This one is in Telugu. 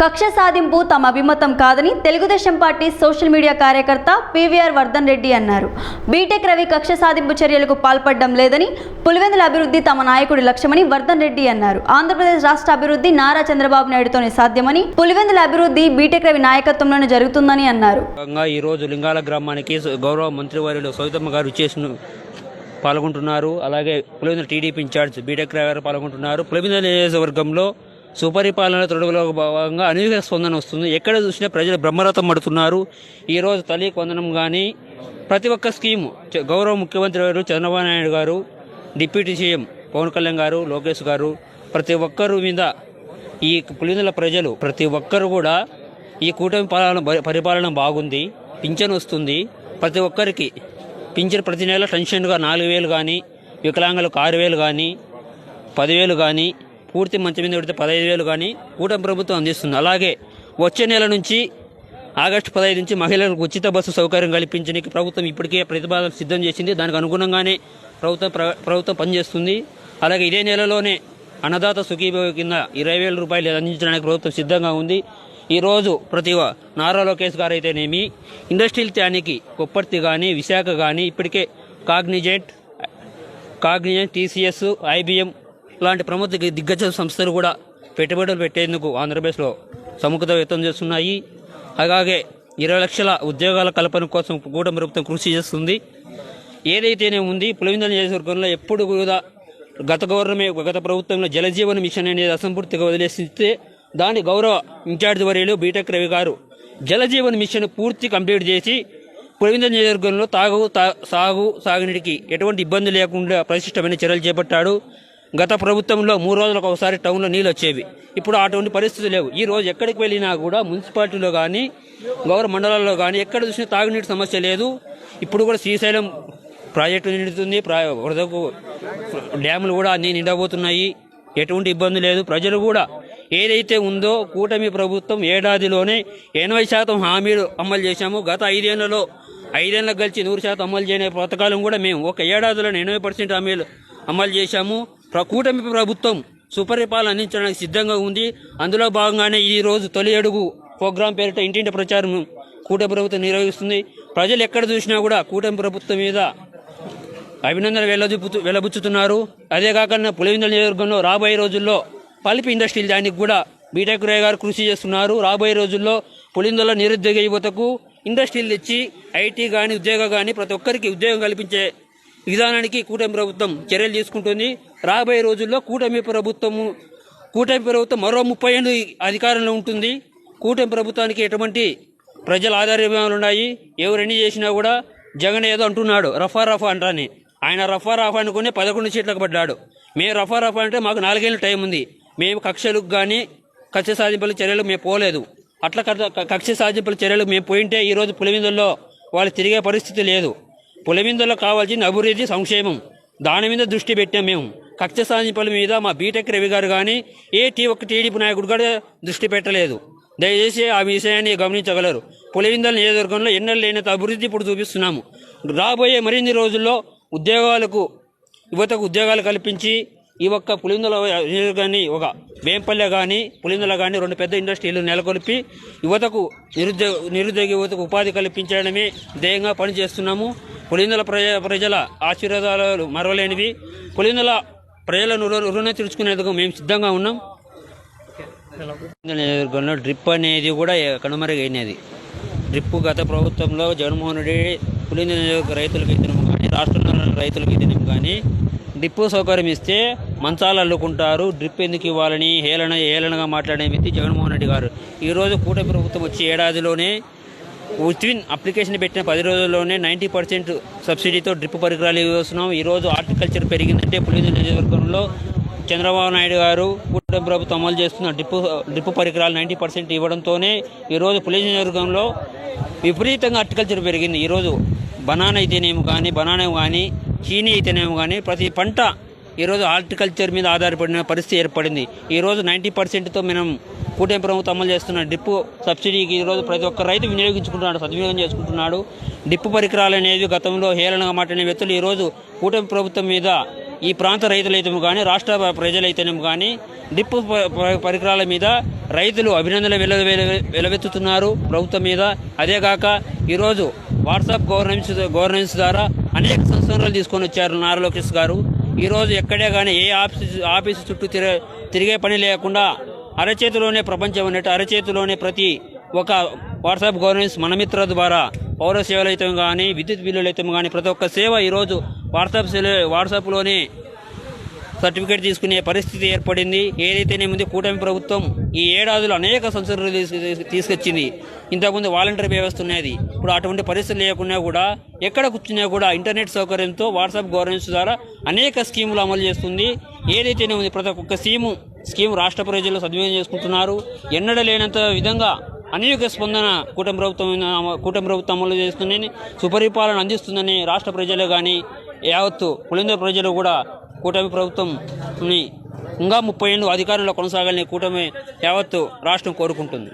కక్ష సాధింపు తమ అభిమతం కాదని తెలుగుదేశం పార్టీ సోషల్ మీడియా కార్యకర్త పీవీఆర్ వర్ధన్ రెడ్డి అన్నారు. బీటెక్ రవి కక్ష సాధింపు చర్యలకు పాల్పడడం లేదని పులివెందుల అభివృద్ధి తమ నాయకుడి లక్ష్యమని వర్ధన్ రెడ్డి అన్నారు. ఆంధ్రప్రదేశ్ రాష్ట్ర అభివృద్ధి నారా చంద్రబాబు నాయుడుతోనే సాధ్యమని పులివెందుల అభివృద్ధి బీటెక్ రవి నాయకత్వంలోనే జరుగుతుందని అన్నారు. ఈ రోజు లింగాల గ్రామానికి గౌరవ మంత్రివర్యులు సౌతమ్మ గారు చేసిన పాల్గొంటున్నారు. అలాగే Pulivendula TDP in charge BTech Ravi గారు పాల్గొంటున్నారు. పులివెందుల నియోజకవర్గంలో సుపరిపాలన తొడుగులో భాగంగా అనేక స్పందన వస్తుంది. ఎక్కడ చూసినా ప్రజలు బ్రహ్మరథం పడుతున్నారు. ఈరోజు తల్లి కొందనం కానీ ప్రతి ఒక్క స్కీము గౌరవ ముఖ్యమంత్రి గారు చంద్రబాబు నాయుడు గారు డిప్యూటీ సీఎం పవన్ కళ్యాణ్ గారు లోకేష్ గారు ప్రతి ఒక్కరు మీద ఈ పులివెందుల ప్రజలు ప్రతి ఒక్కరు కూడా ఈ కూటమి పాలన పరిపాలన బాగుంది పింఛన్ వస్తుంది. ప్రతి ఒక్కరికి పింఛన్ ప్రతి నెల టెన్షన్గా నాలుగు వేలు కానీ వికలాంగులకు ఆరు వేలు కానీ పదివేలు కానీ పూర్తి మంచి మీద పెడితే పదహైదు వేలు కానీ కూటమి ప్రభుత్వం అందిస్తుంది. అలాగే వచ్చే నెల నుంచి ఆగస్టు పదహైదు నుంచి మహిళలకు ఉచిత బస్సు సౌకర్యం కల్పించడానికి ప్రభుత్వం ఇప్పటికే ప్రతిపాదన సిద్ధం చేసింది. దానికి అనుగుణంగానే ప్రభుత్వం ప్ర- ప్రభుత్వం పనిచేస్తుంది. అలాగే ఇదే నెలలోనే అన్నదాత సుఖీభవ కింద ఇరవై వేల రూపాయలు అందించడానికి ప్రభుత్వం సిద్ధంగా ఉంది. ఈరోజు ప్రతి నారా లోకేష్ గారు అయితేనేమి ఇండస్ట్రియల్ త్యానికి కొప్పర్తి కానీ విశాఖ కానీ ఇప్పటికే కాగ్నిజెంట్ కాగ్నిజెంట్ టీసీఎస్ ఐబిఎం లాంటి ప్రముఖ దిగ్గజ సంస్థలు కూడా పెట్టుబడులు పెట్టేందుకు ఆంధ్రప్రదేశ్లో సముఖత వ్యక్తం చేస్తున్నాయి. అలాగే ఇరవై లక్షల ఉద్యోగాల కల్పన కోసం కూడా ప్రభుత్వం కృషి చేస్తుంది. ఏదైతేనే ఉంది పులివెందుల నియోజకవర్గంలో ఎప్పుడు కూడా గత గవర్నమెంట్ గత ప్రభుత్వంలో జలజీవన మిషన్ అనేది అసంపూర్తిగా వదిలేసిస్తే దాని గౌరవ ఇన్ఛార్జ్ వర్యులు బీటెక్ రవి గారు జలజీవన్ మిషన్ పూర్తి కంప్లీట్ చేసి పులివెందుల నియోజకవర్గంలో తాగు సాగు సాగునీటికి ఎటువంటి ఇబ్బంది లేకుండా ప్రతిష్టమైన చర్యలు చేపట్టాడు. గత ప్రభుత్వంలో మూడు రోజులకు ఒకసారి టౌన్లో నీళ్ళు వచ్చేవి. ఇప్పుడు అటువంటి పరిస్థితులు లేవు. ఈ రోజు ఎక్కడికి వెళ్ళినా కూడా మున్సిపాలిటీలో కానీ గౌరవ మండలాల్లో కానీ ఎక్కడ చూసినా తాగునీటి సమస్య లేదు. ఇప్పుడు కూడా శ్రీశైలం ప్రాజెక్టు నిండుతుంది. ప్రా వరదకు డ్యాములు కూడా అన్నీ నిండబోతున్నాయి. ఎటువంటి ఇబ్బంది లేదు. ప్రజలు కూడా ఏదైతే ఉందో కూటమి ప్రభుత్వం ఏడాదిలోనే ఎనభై శాతం హామీలు అమలు చేశాము. గత ఐదేళ్ళలో ఐదేళ్ళకు కలిసి నూరు శాతం అమలు చేయని పథకాలను కూడా మేము ఒక ఏడాదిలోనే ఎనభై పర్సెంట్ హామీలు అమలు చేశాము. కూటమి ప్రభుత్వం సుపరిపాలన అందించడానికి సిద్ధంగా ఉంది. అందులో భాగంగానే ఈ రోజు తొలి అడుగు ప్రోగ్రాం పేరిట ఇంటింటి ప్రచారం కూటమి ప్రభుత్వం నిర్వహిస్తుంది. ప్రజలు ఎక్కడ చూసినా కూడా కూటమి ప్రభుత్వం మీద అభినందనలు వెళ్ళబుచ్చు వెళ్ళబుచ్చుతున్నారు అదే కాకుండా పులివెందుల నియోజకవర్గంలో రాబోయే రోజుల్లో పల్పి ఇండస్ట్రీలు దానికి కూడా బీటెక్ రాయ్ గారు కృషి చేస్తున్నారు. రాబోయే రోజుల్లో పులివెందుల నిరుద్యోగ యువతకు ఇండస్ట్రీలు తెచ్చి ఐటీ కానీ ఉద్యోగం కానీ ప్రతి ఒక్కరికి ఉద్యోగం కల్పించే విధానానికి కూటమి ప్రభుత్వం చర్యలు తీసుకుంటుంది. రాబోయే రోజుల్లో కూటమి ప్రభుత్వము కూటమి ప్రభుత్వం మరో ముప్పై ఏళ్ళు అధికారంలో ఉంటుంది. కూటమి ప్రభుత్వానికి ఎటువంటి ప్రజల ఆధార్యాలు ఉన్నాయి? ఎవరెన్ని చేసినా కూడా జగన్ ఏదో అంటున్నాడు. రఫా రఫా అంటాని ఆయన రఫా రఫా అనుకుని పదకొండు సీట్లకు పడ్డాడు. మేము రఫా రఫా అంటే మాకు నాలుగేళ్ళు టైం ఉంది. మేము కక్షలకు కానీ కక్ష సాధింపుల చర్యలు మేము పోలేదు. అట్లా కక్ష- కక్ష సాధింపుల చర్యలు మేము పోయింటే ఈరోజు పులివిందుల్లో వాళ్ళు తిరిగే పరిస్థితి లేదు. పులివిందుల్లో కావాల్సిన అభివృద్ధి సంక్షేమం. దాని మీద దృష్టి పెట్టాం మేము. కక్ష సాధింపుల మీద మా బీటెక్ రవి గారు కానీ ఏ టీ ఒక్క టీడీపీ నాయకుడు కూడా దృష్టి పెట్టలేదు. దయచేసి ఆ విషయాన్ని గమనించగలరు. పులివిందల నియోజకవర్గంలో ఎన్నెళ్ళు లేనంత అభివృద్ధి ఇప్పుడు చూపిస్తున్నాము. రాబోయే మరిన్ని రోజుల్లో ఉద్యోగాలకు యువతకు ఉద్యోగాలు కల్పించి ఈ ఒక్క పులిందల నియోజకవర్గాన్ని ఒక వేంపల్లె కానీ పులిందల కానీ రెండు పెద్ద ఇండస్ట్రీలు నెలకొల్పి యువతకు నిరుద్యోగ నిరుద్యోగ యువతకు ఉపాధి కల్పించడమే ధ్యేయంగా పనిచేస్తున్నాము. పులిందల ప్రజ ప్రజల ఆశీర్వాదాలు మరవలేనివి. పులిందల ప్రజలను రుణ తీర్చుకునేందుకు మేము సిద్ధంగా ఉన్నాం. డ్రిప్ అనేది కూడా కనుమరుగైనది. డ్రిప్ గత ప్రభుత్వంలో జగన్మోహన్ రెడ్డి పులింద రైతులకు ఇతనం కానీ రాష్ట్రంలో రైతులకు ఇతనం కానీ డ్రిప్ సౌకర్యం ఇస్తే మంచాలు అల్లుకుంటారు. డ్రిప్ ఎందుకు ఇవ్వాలని హేళన హేళనగా మాట్లాడే వ్యక్తి జగన్మోహన్ రెడ్డి గారు. ఈరోజు కూటమి ప్రభుత్వం వచ్చి ఏడాదిలోనే విత్విన్ అప్లికేషన్ పెట్టిన పది రోజుల్లోనే నైంటీ పర్సెంట్ సబ్సిడీతో డ్రిప్ పరికరాలు ఇస్తున్నాం ఈరోజు హార్టికల్చర్ పెరిగిందంటే పులివెందుల నియోజకవర్గంలో చంద్రబాబు నాయుడు గారు కూటమి ప్రభుత్వం అమలు చేస్తున్న డ్రిప్ డ్రిప్ పరికరాలు నైంటీ పర్సెంట్ ఇవ్వడంతోనే ఈరోజు పులివెందుల నియోజకవర్గంలో విపరీతంగా హార్టికల్చర్ పెరిగింది. ఈరోజు బనానా అయితేనేమి కానీ బనానా కానీ చీనీ అయితేనేమి కానీ ప్రతి పంట ఈరోజు హార్టికల్చర్ మీద ఆధారపడిన పరిస్థితి ఏర్పడింది. ఈరోజు నైంటీ పర్సెంట్తో మనం కూటమి ప్రభుత్వం అమలు చేస్తున్న డిప్పు సబ్సిడీకి ఈరోజు ప్రతి ఒక్క రైతు వినియోగించుకుంటున్నాడు సద్వినియోగం చేసుకుంటున్నాడు. డిప్పు పరికరాలు అనేవి గతంలో హేళనగా మాట్లాడిన వ్యక్తులు ఈరోజు కూటమి ప్రభుత్వం మీద ఈ ప్రాంత రైతులైతేమో కానీ రాష్ట్ర ప్రజలైతేనేమో కానీ డిప్పు పరికరాల మీద రైతులు అభినందనలు వెల వెలవెత్తుతున్నారు ప్రభుత్వం మీద. అదేగాక ఈరోజు వాట్సాప్ గవర్నెన్స్ గవర్నెన్స్ ద్వారా అనేక సంస్కరణలు తీసుకొని వచ్చారు నారా లోకేష్ గారు. ఈరోజు ఎక్కడే కానీ ఏ ఆఫీస్ ఆఫీసు చుట్టూ తిర తిరిగే పని లేకుండా అరచేతిలోనే ప్రపంచం ఉన్నట్టు అరచేతిలోనే ప్రతి ఒక వాట్సాప్ గవర్నెన్స్ మనమిత్ర ద్వారా పౌర సేవలు అయితే కానీ విద్యుత్ బిల్లులు అయితే కానీ ప్రతి ఒక్క సేవ ఈరోజు వాట్సాప్ సేవ వాట్సాప్లోనే సర్టిఫికేట్ తీసుకునే పరిస్థితి ఏర్పడింది. ఏదైతేనేముంది కూటమి ప్రభుత్వం ఈ ఏడాదిలో అనేక సంస్కరణలు తీసుకొచ్చింది. ఇంతకుముందు వాలంటీర్ వ్యవస్థ ఉన్నది. ఇప్పుడు అటువంటి పరిస్థితులు లేకున్నా కూడా ఎక్కడ కూర్చున్నా కూడా ఇంటర్నెట్ సౌకర్యంతో వాట్సాప్ గవర్నెన్స్ ద్వారా అనేక స్కీములు అమలు చేస్తుంది. ఏదైతేనేముంది ప్రతి ఒక్క స్కీము స్కీమ్ రాష్ట్ర ప్రజలు సద్వినియోగం చేసుకుంటున్నారు. ఎన్నడ లేనంత విధంగా అనేక స్పందన కూటమి ప్రభుత్వం కూటమి ప్రభుత్వం అమలు చేస్తుందని సుపరిపాలన అందిస్తుందని రాష్ట్ర ప్రజలు కానీ యావత్తు పులిందర ప్రజలు కూడా కూటమి ప్రభుత్వంని ఇంకా ముప్పై ఏళ్ళు అధికారంలో కొనసాగాలని కూటమి యావత్తు రాష్ట్రం కోరుకుంటుంది.